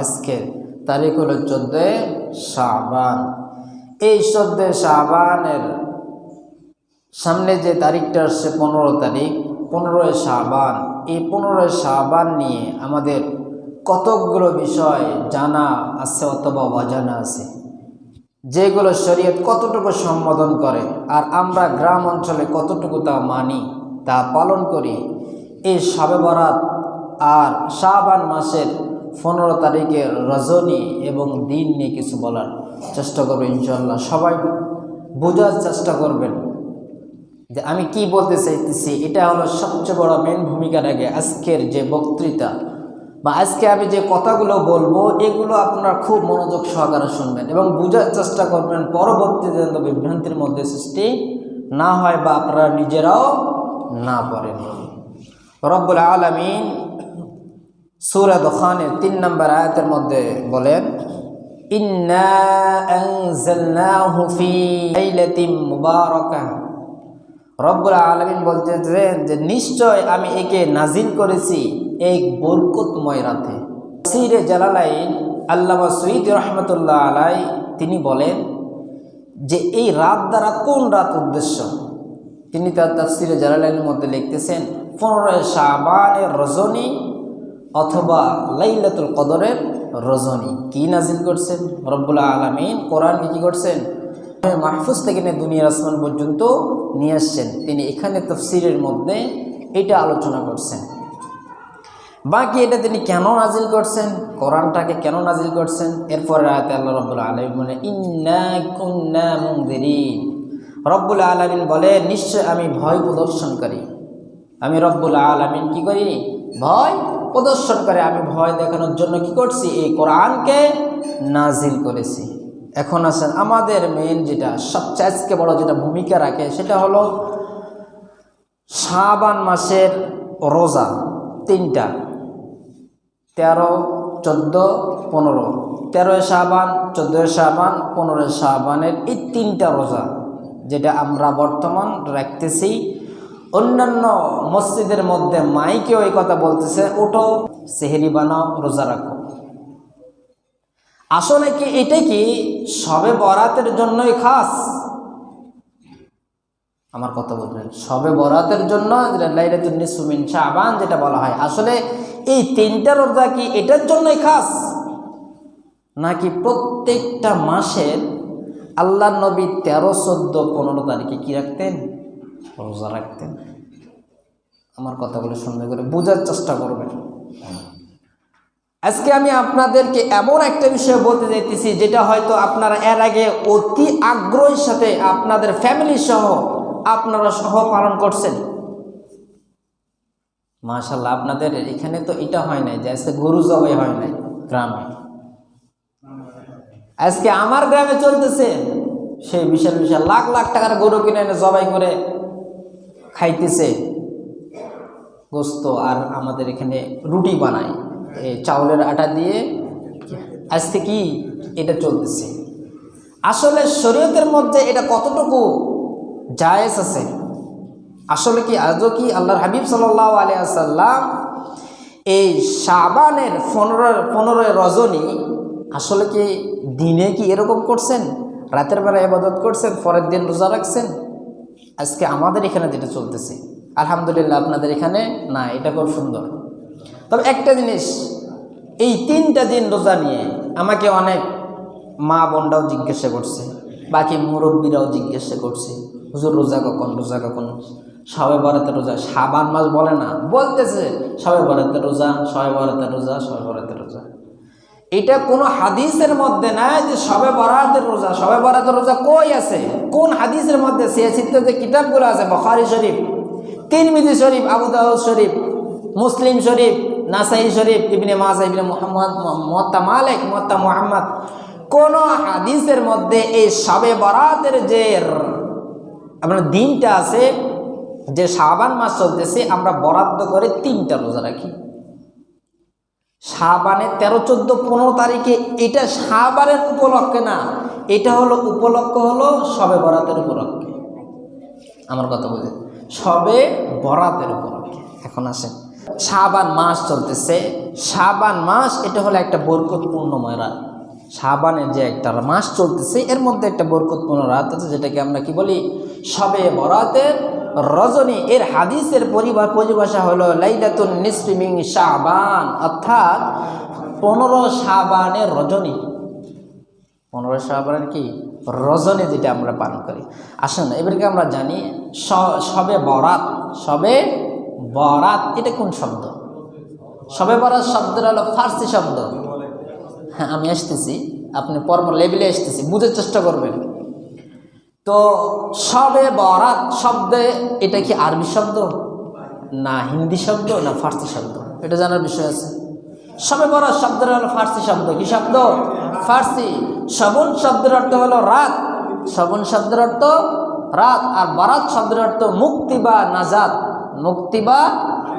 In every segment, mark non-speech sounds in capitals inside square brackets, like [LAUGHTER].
আজকের তারিখ হলো চোদ্দোই শাবান। এই চোদ্দোই শাবানের সামনে যে তারিখটা আসছে পনেরো তারিখ, পনেরোই শাবান। এই পনেরোই শাবান নিয়ে আমাদের কতকগুলো বিষয় জানা আছে অথবা অজানা আছে, যেগুলো শরীয়ত কতটুকু সম্বোধন করে আর আমরা গ্রাম অঞ্চলে কতটুকু তা মানি তা পালন করি। এই শবে বরাত আর শাবান মাসের পনেরো তারিখের রজনী এবং দিন নিয়ে কিছু বলার চেষ্টা করব ইনশাল্লাহ সবাই বোঝার চেষ্টা করবেন যে আমি কি বলতে চাইতেছি। এটা হলো সবচেয়ে বড় মেন ভূমিকা রাখে আজকের যে বক্তৃতা বা আজকে আমি যে কথাগুলো বলব, এগুলো আপনারা খুব মনোযোগ সহকারে শুনবেন এবং বোঝার চেষ্টা করবেন পরবর্তীতে যেন বিভ্রান্তির মধ্যে সৃষ্টি না হয় বা আপনারা নিজেরাও না পারেন রব্বুল আলমিন সুরা দখানের তিন নম্বর আয়াতের মধ্যে বলেন রব্বুল আলমিন বলতেছেন যে, নিশ্চয় আমি একে নাজিল করেছি এক বরকতময় রাতে। সিরে জালালাইন আল্লামা সঈদ রহমতুল্লাহ আলাই তিনি বলেন যে, এই রাত দ্বারা কোন রাত উদ্দেশ্য? তিনি তার তাফসিরে জালালাইনের মধ্যে লিখতেছেন, পনেরোই শাবানের রজনী অথবা লাইলাতুল কদরের রজনী। কি নাজিল করছেন? রব্বুল্লাহ আলমিন কোরআনকে কী করছেন? মাহফুজ থেকে নিয়ে দুনিয়ার আসমান পর্যন্ত নিয়ে আসছেন। তিনি এখানে তফসিরের মধ্যে এটা আলোচনা করছেন। বাকি এটা তিনি কেন নাজিল করছেন? কোরআনটাকে কেন নাজিল করছেন? এরপরে আয়তে আল্লাহ রব্বুল আলমিন বলে মুংদিরিন রব্বুল আলমিন বলে নিশ্চয় আমি ভয় প্রদর্শনকারী। আমি রব্বুল আলমিন কি করি ভয় প্রদর্শন করে, আমি ভয় দেখানোর জন্য কি করছি? এই কোরআনকে নাজিল করেছি। এখন আসেন, আমাদের মেন যেটা সবচেয়ে আজকে বড় যেটা ভূমিকা রাখে, সেটা হলো শাবান মাসের রোজা, তিনটা। তেরো, চোদ্দ, পনেরো। তেরোই শাবান, চোদ্দোই শাবান, পনেরোই শাবানের এই তিনটা রোজা, যেটা আমরা বর্তমান রাখতেছি অন্যান্য মসজিদের মধ্যে মাইকে ওই কথা বলতেছে ওটো সেহেরি বানাও, রোজা রাখো। আসলে কি এটা কি সবে বরাতের জন্যই খাস? আমার কথা বলবেন সবে বরাতের জন্য লাইলাতুন্নিসুমিন শাবান যেটা বলা হয়। আসলে এই তিনটা রোজা কি এটার জন্যই খাস? নাকি প্রত্যেকটা মাসের আল্লাহ নবী তেরো, চোদ্দ, পনেরো তারিখে কি রাখতেন? রোজা রাখতেন। আমার কথাগুলো শুনবে করে বোঝার চেষ্টা করবেন আজকে আমি আপনাদেরকে এমন একটা বিষয় বলতে চাইতেছি, যেটা হয়তো আপনারা এর আগে অতি আগ্রহের সাথে আপনাদের ফ্যামিলি সহ আপনারা সহ পালন করছেন। মাশাল্লাহ আপনাদের এখানে তো এটা হয় নাই যে গরু জবাই হয় নাই, গ্রামে। আজকে আমার গ্রামে চলতেছে সেই বিশাল বিশাল লাখ লাখ টাকার গরু কিনে এনে জবাই করে খাইতেছে গোস্ত আর আমাদের এখানে রুটি বানায়। এই চাউলের আটা দিয়ে আজকে কি এটা চলতেছে। আসলে শরীয়তের মধ্যে এটা কতটুকু জায়েজ আছে? আসলে কি আজও কি আল্লাহর হাবিব সাল্লাহ আলিয়াল্লাম এই শাবানের পনেরো, পনেরোই রজনী আসলে কি দিনে কি এরকম করছেন? রাতের বেলা ইবাদত করছেন? পরের দিন রোজা রাখছেন? আজকে আমাদের এখানে যেটা চলতেছে, আলহামদুলিল্লাহ আপনাদের এখানে না, এটা খুব সুন্দর। তবে একটা জিনিস, এই তিনটা দিন রোজা নিয়ে আমাকে অনেক মা বোনরাও জিজ্ঞাসা করছে, বাকি মুরব্বীরাও জিজ্ঞাসা করছে, হুজুর, রোজা কখন? রোজা কখন? সবে বরাতের রোজা সাবান মাস বলে না, বলতেছে, সবে বরাতের রোজা, সবে বরাতের রোজা, সবে বরাতের রোজা। এটা কোনো হাদিসের মধ্যে নাই যে সবে বরাতের রোজা। সবে বরাতের রোজা কই আছে? কোন হাদিসের মধ্যে সে চিত্র যে কিতাবগুলো আছে? বখারি শরীফ তিনমিদি শরীফ, আবু দাউদ শরীফ, মুসলিম শরীফ, নাসাই শরীফ, ইবনে মাজা, ইবনে মোহাম্মদ মোহাত্তা মালিক মোহাত্তা মোহাম্মদ। কোন হাদিসের মধ্যে এই সবে বরাতের যে আপনার দিনটা আছে, যে শাবান মাস চলতেছে, আমরা বরাদ্দ করে তিনটা রোজা রাখি। শাবানে তেরো, চোদ্দ, পনেরো তারিখে এটা শাবানের উপলক্ষে না, এটা হলো উপলক্ষ হলো সবে বরাতের উপলক্ষে। আমার কথা বুঝে? সবে বরাতের উপলক্ষে। এখন আসেন। শাবান মাস চলতেছে। শাবান মাস, এটা হলো একটা বরকতপূর্ণময় রাত। শাবানের যে একটা মাস চলতেছে, এর মধ্যে একটা বরকতপূর্ণ রাত আছে, যেটাকে আমরা কি বলি? সবে বরাতের রজনী এর হাদিসের পরিবার, পরিভাষা হলো লাইলাতুন নিসফিমিং শাবান, অর্থাৎ পনেরো শাবানের রজনী। পনেরো শাবানের কি? রজনী যেটা আমরা পালন করি। আসুন, এবারকে আমরা জানি সবে বরাত। সবে বরাত, এটা কোন শব্দ? সবে বরাত শব্দটা হলো ফার্সি শব্দ। হ্যাঁ আমি আসতেছি, আপনি পর্ব লেভেলে আসতেছি, বুঝার চেষ্টা করবেন। তো সবে বরাত শব্দে এটা কি আরবি শব্দ? না, হিন্দি শব্দ না ফার্সি শব্দ? এটা জানার বিষয় আছে। সবে বরাত শব্দের হলো ফার্সি শব্দ। কি শব্দ? ফার্সি। শবন শব্দের অর্থ হলো রাত। শবন শব্দের অর্থ রাত। আর বরাত শব্দের অর্থ মুক্তি বা নাজাত। মুক্তি বা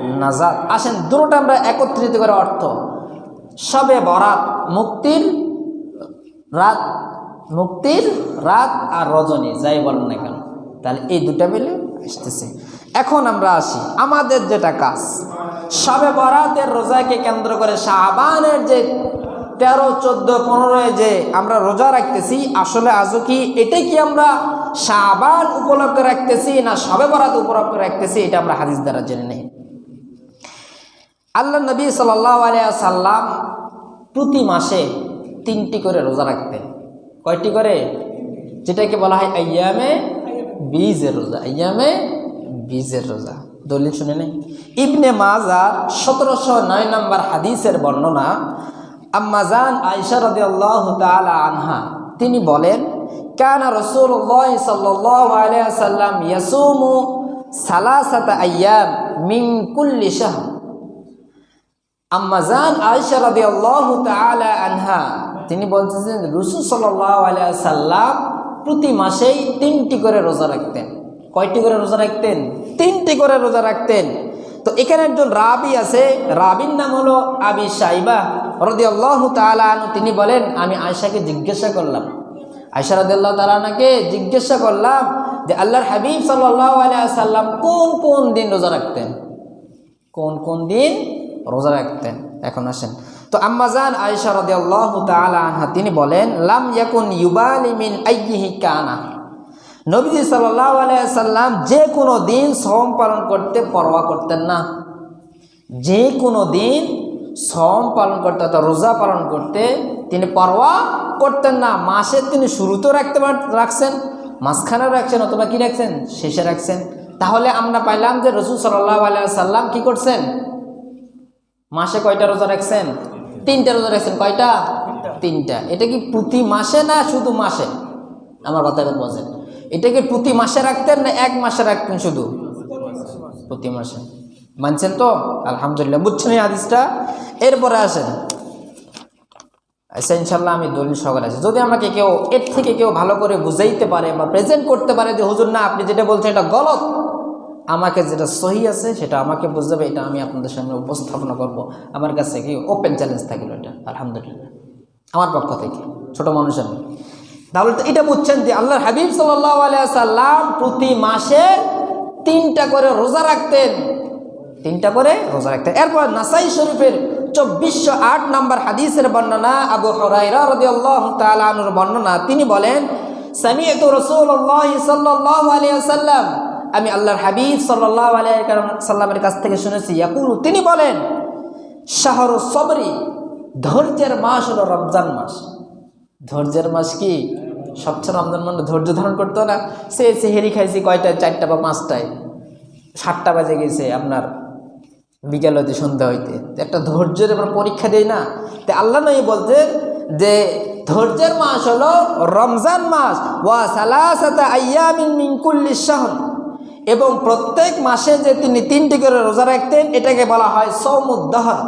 নাজাত। আসেন, দুটোটা আমরা একত্রিত করে অর্থ। সবে বরাত, মুক্তির রাত। মুক্তির রাত আর রজনী, যাই বলেন না কেন। তাহলে এই দুটা মিলে আসতেছে। এখন আমরা আসি আমাদের যেটা কাজ। সবে বরাতের রোজাকে কেন্দ্র করে শাহবানের যে তেরো, চোদ্দ, পনেরোয় যে আমরা রোজা রাখতেছি, আসলে আজও কি এটাই কি আমরা শাহবান উপলক্ষে রাখতেছি না সবে বরাত উপলক্ষে রাখতেছি, এটা আমরা হাদিস দ্বারা জেনে নেই। আল্লাহ নবী সাল্লাহ সাল্লাম প্রতি মাসে তিনটি করে রোজা রাখতেন। কয়টি করে? যেটাকে বলা হয় আয়ামে বীজের রোজা। আয়ামে বীজের রোজা। দলিল শুনে নেই। ইবনে মাজার সতেরোশো নয় নম্বর হাদিসের বর্ণনা আম্মাজান আয়সা আনহা, তিনি বলেন, কানা রসুল্লাহ সাল্লাহ আলিয়া ইয়াসুমু শাহর। আম্মাজান আয়সা আনহা তিনি বলতেছেন, রসুল সাল্লাহ সাল্লাম প্রতি মাসেই তিনটি করে রোজা রাখতেন। কয়টি করে রোজা রাখতেন? তিনটি করে রোজা রাখতেন। তো এখানে একজন রাবি আছে, রাবির নাম হলো আবি সাইবা রদি আল্লাহ তালু তিনি বলেন, আমি আয়সাকে জিজ্ঞাসা করলাম। আয়সা রদাল্লাহ তালানাকে জিজ্ঞাসা করলাম যে, আল্লাহর হাবিব সাল্লাহ সাল্লাম কোন কোন দিন রোজা রাখতেন? কোন কোন দিন রোজা রাখতেন? এখন আসেন। তো আম্মাজান আয়েশা রাদিয়াল্লাহু তাআলা আনহা, তিনি বলেন, লাম ইয়াকুন ইউবালি মিন আইয়িহি কানা। নবীজি সাল্লাল্লাহু আলাইহি সাল্লাম যে কোনো দিন সম পালন করতে পরোয়া করতেন না। যে কোনো দিন সম পালন করতে অর্থাৎ রোজা পালন করতে তিনি পরোয়া করতেন না। মাসে তিনি শুরুতেও রাখতে রাখছেন, মাঝখানেও রাখছেন, অথবা কি রাখছেন? শেষে রাখছেন। তাহলে আমরা পাইলাম যে রসুল সাল্লাহ আলিয়া সাল্লাম কি করছেন? মাসে কয়টা রোজা রাখছেন? তিনটা রোজা রাখছেন, কয়টা? তিনটা। এটা কি প্রতি মাসে না শুধু মাসে? আমার কথা এবার বোঝেন। এটা কি প্রতি মাসে রাখতেন না এক মাসে রাখতেন শুধু? প্রতি মাসে। মানছেন তো? আলহামদুলিল্লাহ। বুঝছেন এই হাদিসটা? এরপরে আসেন। আচ্ছা ইনশাল্লাহ আমি দলিল সকাল আছি যদি আমাকে কেউ, এর থেকে কেউ ভালো করে বুঝাইতে পারে বা প্রেজেন্ট করতে পারে যে, হুজুর, না, আপনি যেটা বলছেন এটা গলত। আমাকে যেটা সহি আছে সেটা আমাকে বুঝাবে, এটা আমি আপনাদের সামনে উপস্থাপনা করব। আমার কাছে কি ওপেন চ্যালেঞ্জ থাকল এটা? আলহামদুলিল্লাহ। আমার পক্ষ থেকে, ছোট মানুষ আমি। তাহলে তো এটা বুঝছেন যে আল্লাহর হাবিব সাল্লাম প্রতি মাসে তিনটা করে রোজা রাখতেন। তিনটা করে রোজা রাখতেন। এরপর নাসাই শরীফের চব্বিশশো আট নম্বর হাদিসের বর্ণনা, আবু হরাইরা বর্ণনা, তিনি বলেন সামিয়তু রসুল্লাহ সাল্লাম আমি আল্লাহর হাবিব সাল্লাহ সাল্লামের কাছ থেকে শুনেছি। ইয়াকুলু, তিনি বলেন, শাহর সবরি ধৈর্যের মাস হলো রমজান মাস। ধৈর্যের মাস কি? সবচেয়ে রমজান মানে ধৈর্য ধারণ করতো না। সে সেহেরি খাইছি কয়টায়? চারটা বা পাঁচটায়। সাতটা বাজে গেছে আপনার বিকেল হইতে, সন্ধ্যা হইতে। একটা ধৈর্যের আমরা পরীক্ষা দেই না। তো আল্লাহ নয় বলতে যে, ধৈর্যের মাস হলো রমজান মাস। ওয়া সালাসাতা আইয়ামিন মিন কুল্লি শাহর। এবং প্রত্যেক মাসে যে তিনি তিনটি করে রোজা রাখতেন, এটাকে বলা হয় সৌমুদ্দাহর।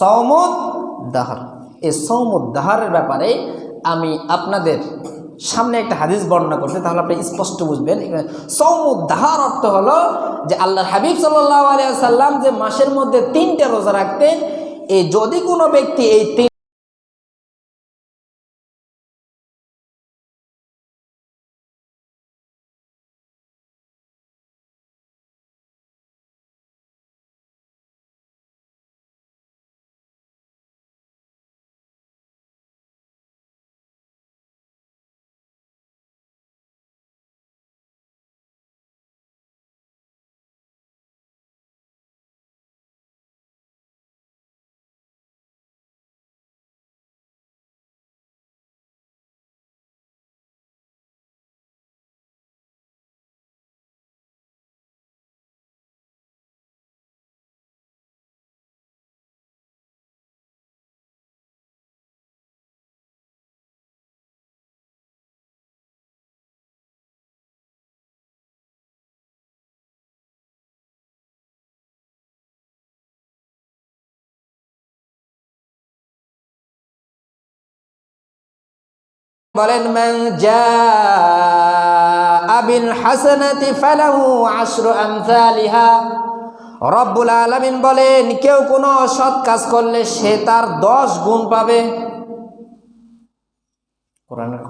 সৌমুদ্দাহর। এই সৌমুদ্দাহরের ব্যাপারে আমি আপনাদের সামনে একটা হাদিস বর্ণনা করছে, তাহলে আপনি স্পষ্ট বুঝবেন। সৌমুদ্দাহার অর্থ হলো যে আল্লাহর হাবিব সাল্লাহ আলিয়া সাল্লাম যে মাসের মধ্যে তিনটে রোজা রাখতেন, এই যদি কোনো ব্যক্তি এই বলেন, মান জা বিল হাসানাতি ফালাহু আশরু আমসালিহা। রব্বুল আলামিন বলেন, কেউ কোনো সৎ কাজ করলে সে তার দশ গুণ পাবে। কোরআনের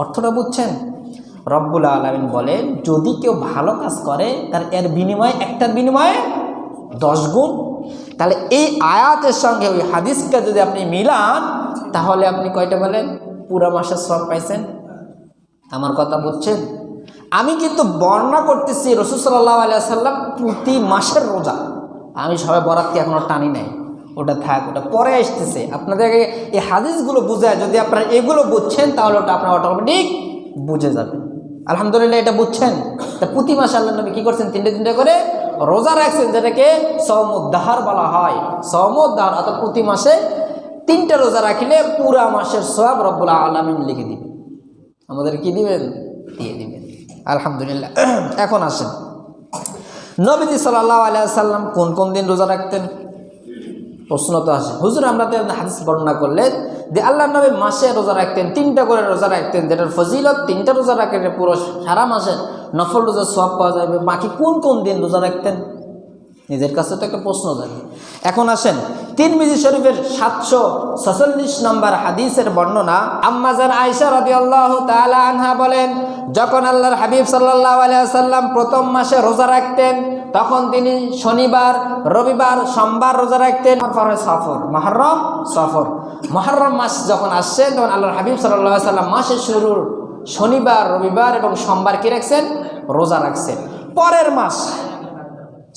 অর্থটা বুঝছেন? রব্বুল আলমিন বলেন, যদি কেউ ভালো কাজ করে, তার এর বিনিময়ে, একটার বিনিময়ে দশ গুণ। তাহলে এই আয়াতের সঙ্গে ওই হাদিসকে যদি আপনি মিলান, তাহলে আপনি কয়টা বলেন? পুরা মাসের সব পাইছেন? আমার কথা বুঝছেন? আমি কিন্তু বর্ণনা করতেছি রসুল সাল্লাহ আলিয়া সাল্লাম প্রতি মাসের রোজা। আমি সবাই বরাতকে এখনও টানি নাই? ওটা থাক, ওটা পরে আসতেছে। আপনাদেরকে এই হাদিসগুলো বুঝায় যদি আপনারা এগুলো বুঝছেন, তাহলে ওটা আপনার অটোমেটিক বুঝে যাবে আলহামদুলিল্লাহ এটা বুঝছেন? তা প্রতি মাসে আল্লাহ নবী কী করছেন? তিনটে তিনটে করে রোজা রাখছেন, যেটাকে সৌমুদ্দাহার বলা হয়। সৌমুদ্দাহার অর্থাৎ প্রতি মাসে তিনটা রোজা রাখিলে পুরা মাসের সব রব্বুল আলমিন লিখে দিবে। আমাদের কি দিবেন? দিয়ে দিবেন। আলহামদুলিল্লাহ। [CLEARS THROAT] এখন আসেন। নবীজি সাল্লাহ আলিয়া সাল্লাম কোন কোন দিন রোজা রাখতেন? প্রশ্ন তো আসে। হুজুর, আমরা তো হাদিস বর্ণনা করলেন যে আল্লাহ নবী মাসে রোজা রাখতেন, তিনটা করে রোজা রাখতেন, যেটার ফজিলত তিনটা রোজা রাখেন পুরো সারা মাসে নফল রোজার সব পাওয়া যাবে। বাকি কোন কোন দিন রোজা রাখতেন? নিজের কাছে তো একটা প্রশ্ন জানি। এখন আসেন। তিন মিজি শরীফের সাতশো ছচল্লিশ নম্বর হাদিসের বর্ণনা আম্মাজান আয়সা রবি আল্লাহ তালা আনহা বলেন, যখন আল্লাহর হাবিব সাল্লাহ আলিয়াল্লাম প্রথম মাসে রোজা রাখতেন, তখন তিনি শনিবার, রবিবার, সোমবার রোজা রাখতেন। সফর, মহরম সফর। মহরম মাস যখন আসছে, তখন আল্লাহর হাবিব সাল্লাহ সাল্লাম মাসের শুরুর শনিবার, রবিবার এবং সোমবার কি রাখছেন? রোজা রাখছেন। পরের মাস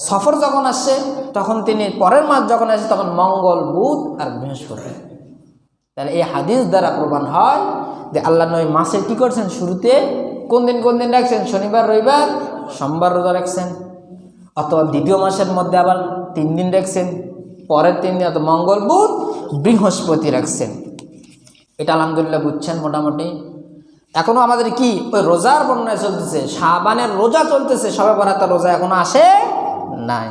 সফর যখন আসছে তখন তিনি পরের মাস যখন আসছে তখন মঙ্গল, বুধ আর বৃহস্পতি। তাহলে এই হাদিস দ্বারা প্রমাণ হয় যে আল্লাহ নয় মাসে কী করছেন? শুরুতে কোন দিন কোন দিন রাখছেন? শনিবার, রবিবার, সোমবার রোজা রাখছেন। অথবা দ্বিতীয় মাসের মধ্যে আবার তিন দিন রাখছেন, পরের তিন দিন অথবা মঙ্গল, বুধ, বৃহস্পতি রাখছেন। এটা আলহামদুলিল্লাহ বুঝছেন মোটামুটি। এখনও আমাদের কি? ওই রোজার বর্ণায় চলতেছে সাবানের রোজা চলতেছে, সবে বরাতার রোজা এখনও আসে নাই।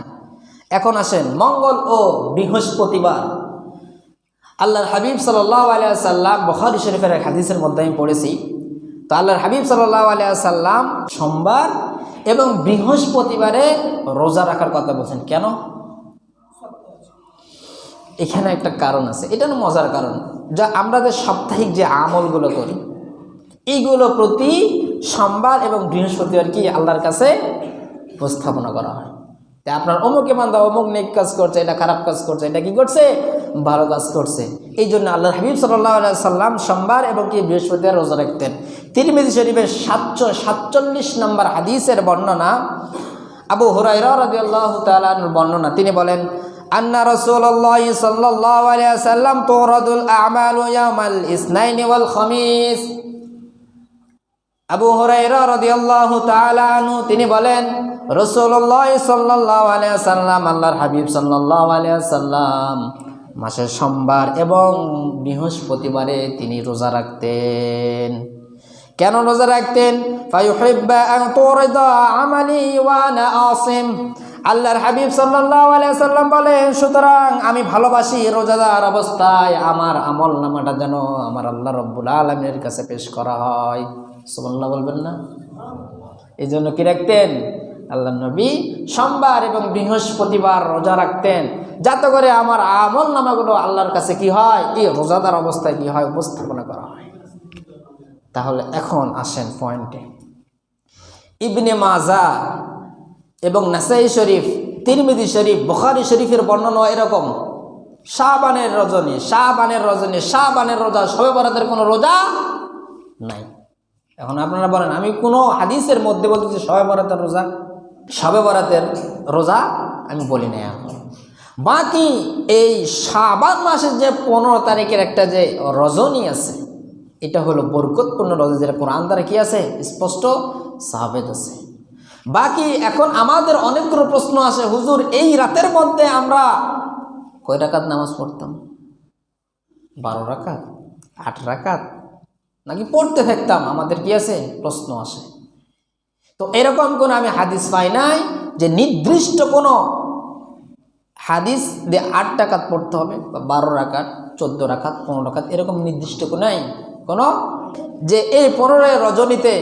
এখন আসেন, মঙ্গল ও বৃহস্পতিবার। আল্লাহর হাবিব সাল্লাহ আলিয়া সাল্লাম বখারি শরীফের এক হাদিসের মধ্যে আমি পড়েছি। তো আল্লাহর হাবিব সাল্লাহ আলিয়া সাল্লাম সোমবার এবং বৃহস্পতিবারে রোজা রাখার কথা বলছেন। কেন? এখানে একটা কারণ আছে। এটা না মজার কারণ। যা আমরা যে সাপ্তাহিক যে আমলগুলো করি, এইগুলো প্রতি সোমবার এবং বৃহস্পতিবার কি আল্লাহর কাছে উপস্থাপনা করা হয়। তা আপনার অমুকে বান্ধা অমুক নেক কাজ করছে, এটা খারাপ কাজ করছে, এটা কি করছে? ভালো কাজ করছে। এই জন্য আল্লাহ হাবিব সাল্লাহ সাল্লাম সোমবার এবং কি বৃহস্পতিবার রোজা রাখতেন। তিরমিজি শরীফের সাতশো সাতচল্লিশ নম্বর হাদিসের বর্ণনা আবু হুরাইরা রাদিয়াল্লাহু তাআলার বর্ণনা। তিনি বলেন, আন্না রাসূলুল্লাহ সাল্লাল্লাহু আলাইহি সাল্লাম তুরাদুল আমালু ওয়াল খামিস। আবু হরাইরা রাদিয়াল্লাহু তাআলা আনহু, তিনি বলেন, রাসূলুল্লাহ সাল্লাল্লাহু আলাইহি সাল্লাম আল্লাহর হাবিব সাল্লাল্লাহু আলাইহি সাল্লাম মাসের সোমবার এবং বৃহস্পতিবারে তিনি রোজা রাখতেন। কেন রোজা রাখতেন? আল্লাহর হাবিব সাল্লাম বলেন, সুতরাং আমি ভালোবাসি রোজাদার অবস্থায়, আমার আমল নামাটা যেন আমার আল্লাহ রব্বুল আলমের কাছে পেশ করা হয়। সুবহানাল্লাহ বলবেন না? এই জন্য কি রাখতেন? আল্লাহ নবী সোমবার এবং বৃহস্পতিবার রোজা রাখতেন। যাতে করে আমার আমল নামাগুলো আল্লাহর কাছে কি হয়? এই রোজাদার অবস্থায় কি হয়? উপস্থাপনা করা হয়। তাহলে এখন আসেন পয়েন্টে। ইবনে মাজা এবং নাসাই শরীফ তিরমিদি শরীফ, বুখারি শরীফের বর্ণনা এরকম। শাহবানের রজনী শাহবানের রজনী শাহবানের রোজা সবে বরাতের কোনো রোজা নাই। এখন আপনারা বলেন, আমি কোনো হাদিসের মধ্যে বলতেছি সবে বরাতের রোজা? সবে বরাতের রোজা আমি বলি না এখন। বাকি এই শাবান মাসের যে পনেরো তারিখের একটা যে রজনী আছে, এটা হলো বরকতপূর্ণ রজনী, যেটা কোরআন দ্বারা কি আছে? স্পষ্ট সাবেদ আছে। বাকি এখন আমাদের অনেকগুলো প্রশ্ন আছে হুজুর, এই রাতের মধ্যে আমরা কয় রাকাত নামাজ পড়তাম? বারো রাকাত, আট রাকাত নাকি পড়তে থাকতাম, আমাদের কি আছে? প্রশ্ন আসে। তো এরকম কোনো আমি হাদিস পাই নাই যে নির্দিষ্ট কোনো হাদিস দিয়ে আট টাকাত পড়তে হবে বা বারো রাকাত, চোদ্দ রাকাত, পনেরো রাকাত, এরকম নির্দিষ্ট নাই। কোনো? যে এই পনেরোই রজনীতে,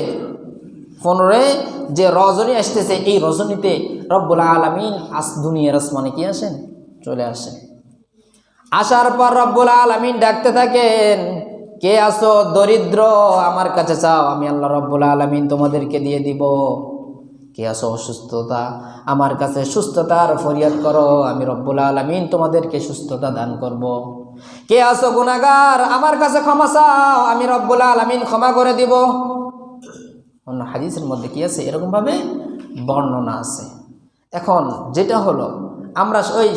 পনেরোই যে রজনী আসতেছে, এই রজনীতে রব্বুল আলমিন আস দুনিয়ার আসমানে কি আসেন? চলে আসেন। আসার পর রব্বুল আলমিন ডাকতে থাকেন কে আসো দরিদ্র? আমার কাছে চাও, আমি আল্লাহ রব্বুল আলমিন তোমাদেরকে দিয়ে দিব। কে আসো অসুস্থতা? আমার কাছে সুস্থতার ফরিয়াদ করো, আমি রব্বুল আলমিন তোমাদেরকে সুস্থতা দান করব। কে আসো গুণাগার আমার কাছে ক্ষমা চাও, আমি রব্বুল আলমিন ক্ষমা করে দিব। অন্য হাদিসের মধ্যে কি আছে? এরকমভাবে বর্ণনা আছে। এখন যেটা হলো, আমরা ওই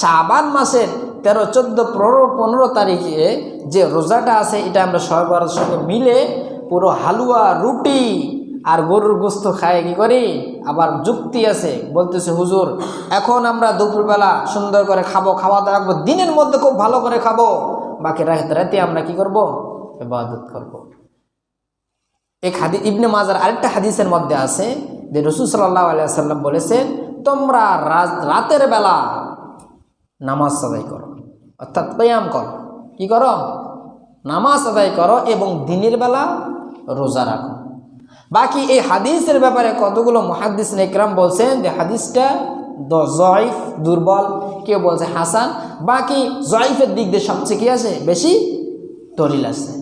শাবান মাসের তেরো, চোদ্দ, পনেরো পনেরো তারিখে যে রোজাটা আছে, এটা আমরা সবার সঙ্গে মিলে পুরো হালুয়া, রুটি আর গরুর গোস্ত খায়, কি করি? আবার যুক্তি আছে, বলতেছে হুজুর, এখন আমরা দুপুরবেলা সুন্দর করে খাব খাওয়া দাওয়া রাখব, দিনের মধ্যে খুব ভালো করে খাব, বাকি রাতে রাতে আমরা কি করব? ইবাদত করব। এক হাদি, ইবনে মাজার আরেকটা হাদিসের মধ্যে আছে, যে রসুল সাল্লাহ আলিয়াল্লাম বলেছেন, তোমরা রাত- রাতের বেলা নামাজ আদায় করো। অর্থাৎ ব্যায়াম করো। কি করো? নামাজ আদায় করো এবং দিনের বেলা রোজা রাখো। বাকি এই হাদিসের ব্যাপারে কতগুলো মহাদিস নেকরাম বলছেন যে হাদিসটা জয়ফ, দুর্বল, কেউ বলছে হাসান। বাকি জয়ফের দিক দিয়ে সবচেয়ে কী আছে? বেশি দলিল আছে।